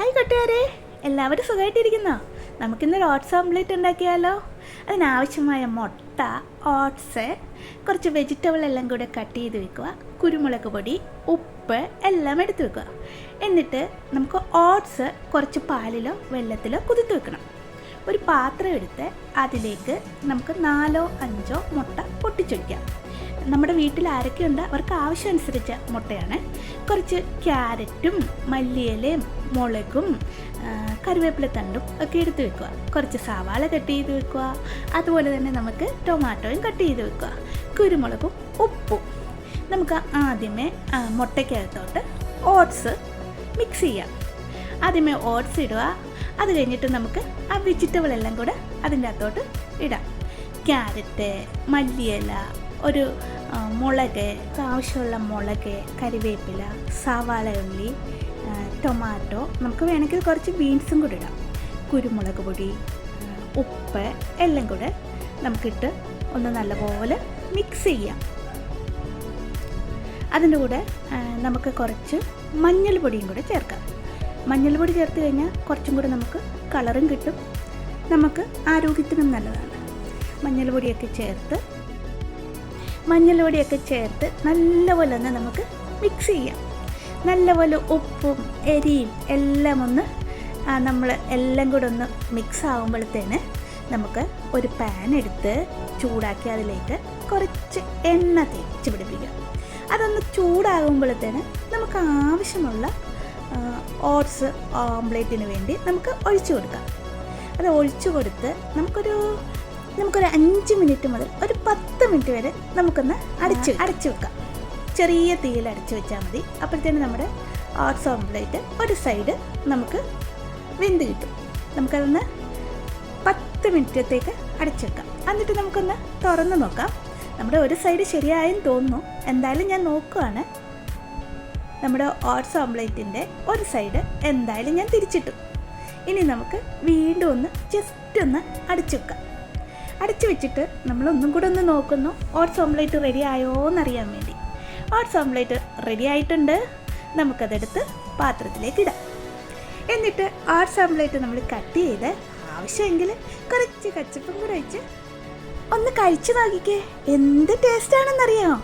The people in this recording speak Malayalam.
ഹായ് കൂട്ടുകാരെ എല്ലാവരും സുഖമായിട്ടിരിക്കുന്നോ? നമുക്കിന്നൊരു ഓട്സ് ഓംപ്ലേറ്റ് ഉണ്ടാക്കിയാലോ? അതിനാവശ്യമായ മുട്ട ഓട്സ് കുറച്ച് വെജിറ്റബിൾ എല്ലാം കൂടെ കട്ട് ചെയ്ത് വെക്കുക. കുരുമുളക് പൊടി ഉപ്പ് എല്ലാം എടുത്ത് വെക്കുക. എന്നിട്ട് നമുക്ക് ഓട്സ് കുറച്ച് പാലിലോ വെള്ളത്തിലോ കുതിർത്ത് വെക്കണം. ഒരു പാത്രം എടുത്ത് അതിലേക്ക് നമുക്ക് നാലോ അഞ്ചോ മുട്ട പൊട്ടിച്ചൊഴിക്കാം. നമ്മുടെ വീട്ടിൽ ആരൊക്കെയുണ്ട്? അവർക്ക് ആവശ്യമനുസരിച്ച മുട്ടയാണ്. കുറച്ച് ക്യാരറ്റും മല്ലിയിലയും മുളകും കറിവേപ്പിലത്തണ്ടും ഒക്കെ എടുത്ത് വെക്കുക. കുറച്ച് സവാള കട്ട് ചെയ്ത് വെക്കുക. അതുപോലെ തന്നെ നമുക്ക് ടൊമാറ്റോയും കട്ട് ചെയ്ത് വെക്കുക. കുരുമുളകും ഉപ്പും. നമുക്ക് ആദ്യമേ മുട്ടയ്ക്കകത്തോട്ട് ഓട്സ് മിക്സ് ചെയ്യാം. ആദ്യമേ ഓട്സ് ഇടുക. അത് കഴിഞ്ഞിട്ട് നമുക്ക് ആ വെജിറ്റബിൾ എല്ലാം കൂടെ അതിന്റെ അകത്തോട്ട് ഇടാം. ക്യാരറ്റ് മല്ലിയില ഒരു മുളക് ആവശ്യമുള്ള മുളക് കരിവേപ്പില സവാള ഉള്ളി ടൊമാറ്റോ നമുക്ക് വേണമെങ്കിൽ കുറച്ച് ബീൻസും കൂടെ ഇടാം. കുരുമുളക് പൊടി ഉപ്പ് എല്ലാം കൂടെ നമുക്കിട്ട് ഒന്ന് നല്ലപോലെ മിക്സ് ചെയ്യാം. അതിന്റെ കൂടെ നമുക്ക് കുറച്ച് മഞ്ഞൾ പൊടിയും കൂടെ ചേർക്കാം. മഞ്ഞൾ പൊടി ചേർത്ത് കഴിഞ്ഞാൽ കുറച്ചും കൂടെ നമുക്ക് കളറും കിട്ടും. നമുക്ക് ആരോഗ്യത്തിനും നല്ലതാണ്. മഞ്ഞൾ പൊടിയൊക്കെ ചേർത്ത് മഞ്ഞൾ പൊടിയൊക്കെ ചേർത്ത് നല്ലപോലെ ഒന്ന് നമുക്ക് മിക്സ് ചെയ്യാം. നല്ലപോലെ ഉപ്പും എരിയും എല്ലാം ഒന്ന് നമ്മൾ എല്ലാം കൂടെ ഒന്ന് മിക്സ് ആകുമ്പോഴത്തേന് നമുക്ക് ഒരു പാൻ എടുത്ത് ചൂടാക്കി അതിലേക്ക് കുറച്ച് എണ്ണ തേച്ച് പിടിപ്പിക്കാം. അതൊന്ന് ചൂടാകുമ്പോഴത്തേന് നമുക്ക് ആവശ്യമുള്ള ഓട്സ് ഓംപ്ലേറ്റിന് വേണ്ടി നമുക്ക് ഒഴിച്ചു കൊടുക്കാം. അത് ഒഴിച്ചു കൊടുത്ത് നമുക്കൊരു നമുക്കൊരു അഞ്ച് മിനിറ്റ് മുതൽ ഒരു പത്ത് മിനിറ്റ് വരെ നമുക്കൊന്ന് അടച്ച് അടച്ചു വെക്കാം. ചെറിയ തീയിൽ അടച്ചു വെച്ചാൽ മതി. അപ്പോഴത്തേന് നമ്മുടെ ഓട്സ് ഓംപ്ലേറ്റ് ഒരു സൈഡ് നമുക്ക് വെന്ത് കിട്ടും. നമുക്കതൊന്ന് പത്ത് മിനിറ്റത്തേക്ക് അടച്ചു വെക്കാം. എന്നിട്ട് നമുക്കൊന്ന് തുറന്ന് നോക്കാം. നമ്മുടെ ഒരു സൈഡ് ശരിയായെന്ന് തോന്നുന്നു. എന്തായാലും ഞാൻ നോക്കുവാണ്. നമ്മുടെ ഓട്സ് ഓംപ്ലേറ്റിന്റെ ഒരു സൈഡ് എന്തായാലും ഞാൻ തിരിച്ചിട്ടു. ഇനി നമുക്ക് വീണ്ടും ഒന്ന് ജസ്റ്റ് ഒന്ന് അടച്ചു വെക്കാം. അടച്ചു വെച്ചിട്ട് നമ്മൾ ഒന്നും കൂടെ ഒന്ന് നോക്കുന്നു. ഓട്സ് ഓംലേറ്റ് റെഡി ആയോ എന്നറിയാൻ വേണ്ടി. ഓട്സ് ഓംലേറ്റ് റെഡി ആയിട്ടുണ്ട്. നമുക്കതെടുത്ത് പാത്രത്തിലേക്ക് ഇടാം. എന്നിട്ട് ഓട്സ് ഓംലേറ്റ് നമ്മൾ കട്ട് ചെയ്ത് ആവശ്യമെങ്കിൽ കുറച്ച് കച്ചപ്പും കൂടെ വെച്ച് ഒന്ന് കഴിച്ചു നോക്കിക്കേ. എന്ത് ടേസ്റ്റ് ആണെന്നറിയാമോ